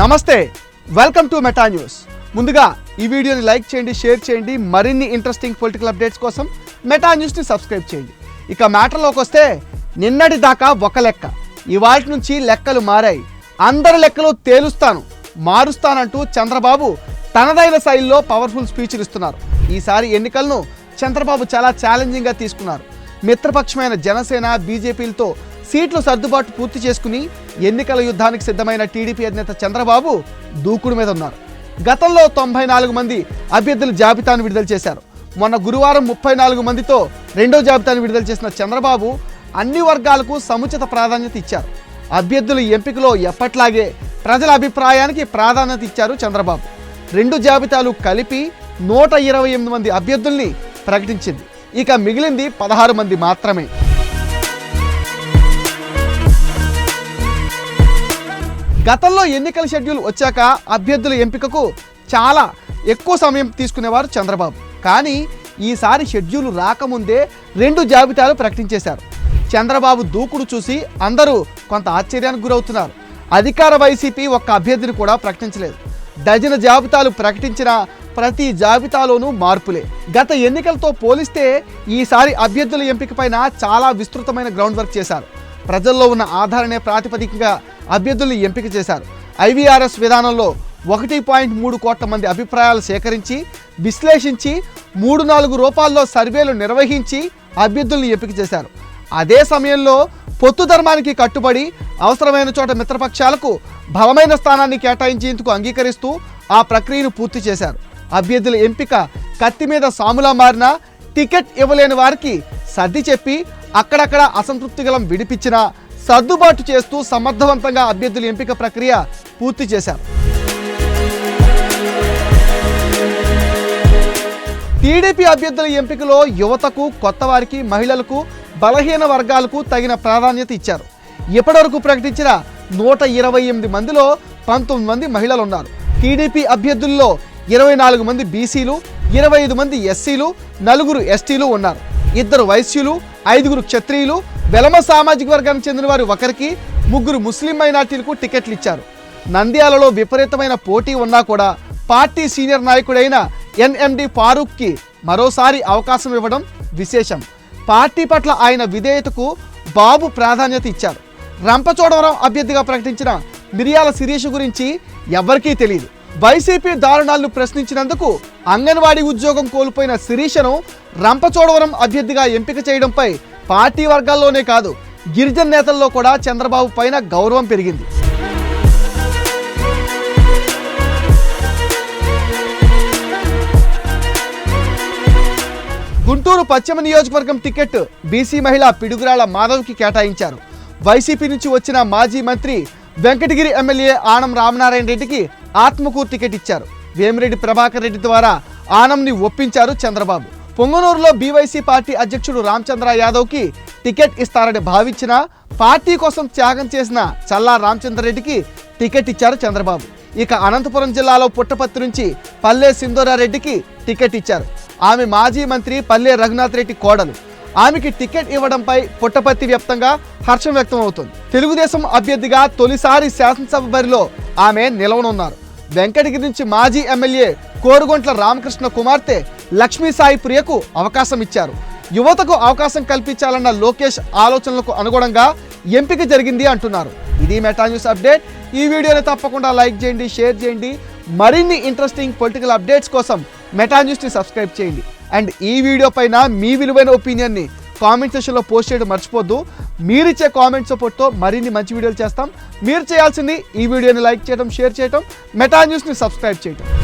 నమస్తే welcome to meta news ముందుగా ఈ వీడియోని లైక్ చేయండి షేర్ చేయండి మరిన్ని ఇంట్రెస్టింగ్ పొలిటికల్ అప్డేట్స్ కోసం మెటా న్యూస్ని సబ్స్క్రైబ్ చేయండి. ఇక మ్యాటర్లోకి వస్తే నిన్నటి దాకా ఒక లెక్క. ఇవాటి నుంచి లెక్కలు మారాయి. అందరి లెక్కలు తేలుస్తాను మారుస్తానంటూ చంద్రబాబు తనదైన శైలిలో పవర్ఫుల్ స్పీచ్లు ఇస్తున్నారు. ఈసారి ఎన్నికలను చంద్రబాబు చాలా ఛాలెంజింగ్గా తీసుకున్నారు. మిత్రపక్షమైన జనసేన బీజేపీలతో సీట్లు సర్దుబాటు పూర్తి చేసుకుని ఎన్నికల యుద్ధానికి సిద్ధమైన టీడీపీ అధినేత చంద్రబాబు దూకుడు మీద ఉన్నారు. గతంలో తొంభై నాలుగు మంది అభ్యర్థుల జాబితాను విడుదల చేశారు. మొన్న గురువారం ముప్పై నాలుగు మందితో రెండో జాబితాను విడుదల చేసిన చంద్రబాబు అన్ని వర్గాలకు సముచిత ప్రాధాన్యత ఇచ్చారు. అభ్యర్థుల ఎంపికలో ఎప్పట్లాగే ప్రజల అభిప్రాయానికి ప్రాధాన్యత ఇచ్చారు చంద్రబాబు. రెండు జాబితాలు కలిపి నూట ఇరవై ఎనిమిది మంది అభ్యర్థుల్ని ప్రకటించింది. ఇక మిగిలింది పదహారు మంది మాత్రమే. గతంలో ఎన్నికల షెడ్యూల్ వచ్చాక అభ్యర్థుల ఎంపికకు చాలా ఎక్కువ సమయం తీసుకునేవారు చంద్రబాబు. కానీ ఈసారి షెడ్యూల్ రాకముందే రెండు జాబితాలు ప్రకటించేశారు. చంద్రబాబు దూకుడు చూసి అందరూ కొంత ఆశ్చర్యానికి గురవుతున్నారు. అధికార వైసీపీ ఒక్క అభ్యర్థిని కూడా ప్రకటించలేదు. డజన్ జాబితాలు ప్రకటించిన ప్రతి జాబితాలోనూ మార్పులే. గత ఎన్నికలతో పోలిస్తే ఈసారి అభ్యర్థుల ఎంపికపైన చాలా విస్తృతమైన గ్రౌండ్ వర్క్ చేశారు. ప్రజల్లో ఉన్న ఆధారనే ప్రాతిపదికగా అభ్యర్థుల్ని ఎంపిక చేశారు. ఐవీఆర్ఎస్ విధానంలో ఒకటి పాయింట్ మూడు కోట్ల మంది అభిప్రాయాలు సేకరించి విశ్లేషించి మూడు నాలుగు రూపాల్లో సర్వేలు నిర్వహించి అభ్యర్థుల్ని ఎంపిక చేశారు. అదే సమయంలో పొత్తు ధర్మానికి కట్టుబడి అవసరమైన చోట మిత్రపక్షాలకు బలమైన స్థానాన్ని కేటాయించేందుకు అంగీకరిస్తూ ఆ ప్రక్రియను పూర్తి చేశారు. అభ్యర్థుల ఎంపిక కత్తి మీద సాములా మారినా టికెట్ ఇవ్వలేని వారికి సర్ది చెప్పి అక్కడక్కడ అసంతృప్తి గలం విడిపించినా సర్దుబాటు చేస్తూ సమర్థవంతంగా అభ్యర్థుల ఎంపిక ప్రక్రియ పూర్తి చేశారు. టీడీపీ అభ్యర్థుల ఎంపికలో యువతకు కొత్త వారికి మహిళలకు బలహీన వర్గాలకు తగిన ప్రాధాన్యత ఇచ్చారు. ఇప్పటివరకు ప్రకటించిన నూట ఇరవై ఎనిమిది మందిలో పంతొమ్మిది మంది మహిళలు ఉన్నారు టీడీపీ అభ్యర్థుల్లో ఇరవై నాలుగు మంది బీసీలు ఇరవై ఐదు మంది ఎస్సీలు నలుగురు ఎస్టీలు ఉన్నారు. ఇద్దరు వైశ్యులు ఐదుగురు క్షత్రియులు వెలమ సామాజిక వర్గానికి చెందిన వారు ఒకరికి ముగ్గురు ముస్లిం మైనార్టీలకు టికెట్లు ఇచ్చారు. నంద్యాలలో విపరీతమైన పోటీ ఉన్నా కూడా పార్టీ సీనియర్ నాయకుడైన ఎన్ఎండి ఫారూక్కి మరోసారి అవకాశం ఇవ్వడం విశేషం. పార్టీ పట్ల ఆయన విధేయతకు బాబు ప్రాధాన్యత ఇచ్చారు. రంపచోడవరం అభ్యర్థిగా ప్రకటించిన మిరియాల శిరీష్ గురించి ఎవరికీ తెలియదు వైసీపీ దారుణాలను ప్రశ్నించినందుకు అంగన్వాడీ ఉద్యోగం కోల్పోయిన శిరీషను రంపచోడవరం అభ్యర్థిగా ఎంపిక చేయడంపై పార్టీ వర్గాల్లోనే కాదు గిరిజన నేతల్లో కూడా చంద్రబాబు పైన గౌరవం పెరిగింది. గుంటూరు పశ్చిమ నియోజకవర్గం టికెట్ బీసీ మహిళ పిడుగురాళ్ళ మాధవ్కి కేటాయించారు. వైసీపీ నుంచి వచ్చిన మాజీ మంత్రి వెంకటగిరి ఎమ్మెల్యే ఆనం రామనారాయణ రెడ్డికి ఆత్మకూరు టికెట్ ఇచ్చారు. వేమిరెడ్డి ప్రభాకర్ రెడ్డి ద్వారా ఆనంని ఒప్పించారు చంద్రబాబు. పొంగనూరులో బీవైసీ పార్టీ అధ్యక్షుడు రామచంద్ర యాదవ్కి టికెట్ ఇస్తారని భావించిన పార్టీ కోసం త్యాగం చేసిన చల్లా రామచంద్రరెడ్డికి టికెట్ ఇచ్చారు చంద్రబాబు. ఇక అనంతపురం జిల్లాలో పుట్టపత్తి నుంచి పల్లె సింధూరారెడ్డికి టికెట్ ఇచ్చారు. ఆమె మాజీ మంత్రి పల్లె రఘునాథ్ రెడ్డి కోడలు. ఆమెకి టికెట్ ఇవ్వడంపై పుట్టపత్తి వ్యాప్తంగా హర్షం వ్యక్తం అవుతుంది. తెలుగుదేశం అభ్యర్థిగా తొలిసారి శాసనసభ బరిలో ఆమె నిలవనున్నారు. వెంకటగిరి నుంచి మాజీ ఎమ్మెల్యే కోరుగొంట్ల రామకృష్ణ కుమార్తె లక్ష్మీ సాయి ప్రియకు అవకాశం ఇచ్చారు. యువతకు అవకాశం కల్పించాలన్న లోకేష్ ఆలోచనలకు అనుగుణంగా ఎంపిక జరిగింది అంటున్నారు. ఇది మెటా న్యూస్ అప్డేట్. ఈ వీడియోని తప్పకుండా లైక్ చేయండి షేర్ చేయండి. మరిన్ని ఇంట్రెస్టింగ్ పొలిటికల్ అప్డేట్స్ కోసం మెటా న్యూస్ని సబ్స్క్రైబ్ చేయండి. అండ్ ఈ వీడియో పైన మీ విలువైన ఒపీనియన్ని కామెంట్ సెషన్లో పోస్ట్ చేయడం మర్చిపోద్దు. మీరిచ్చే కామెంట్ సపోర్ట్తో మరిన్ని మంచి వీడియోలు చేస్తాం. మీరు చేయాల్సింది ఈ వీడియోని లైక్ చేయడం షేర్ చేయడం మెటా న్యూస్ని సబ్స్క్రైబ్ చేయడం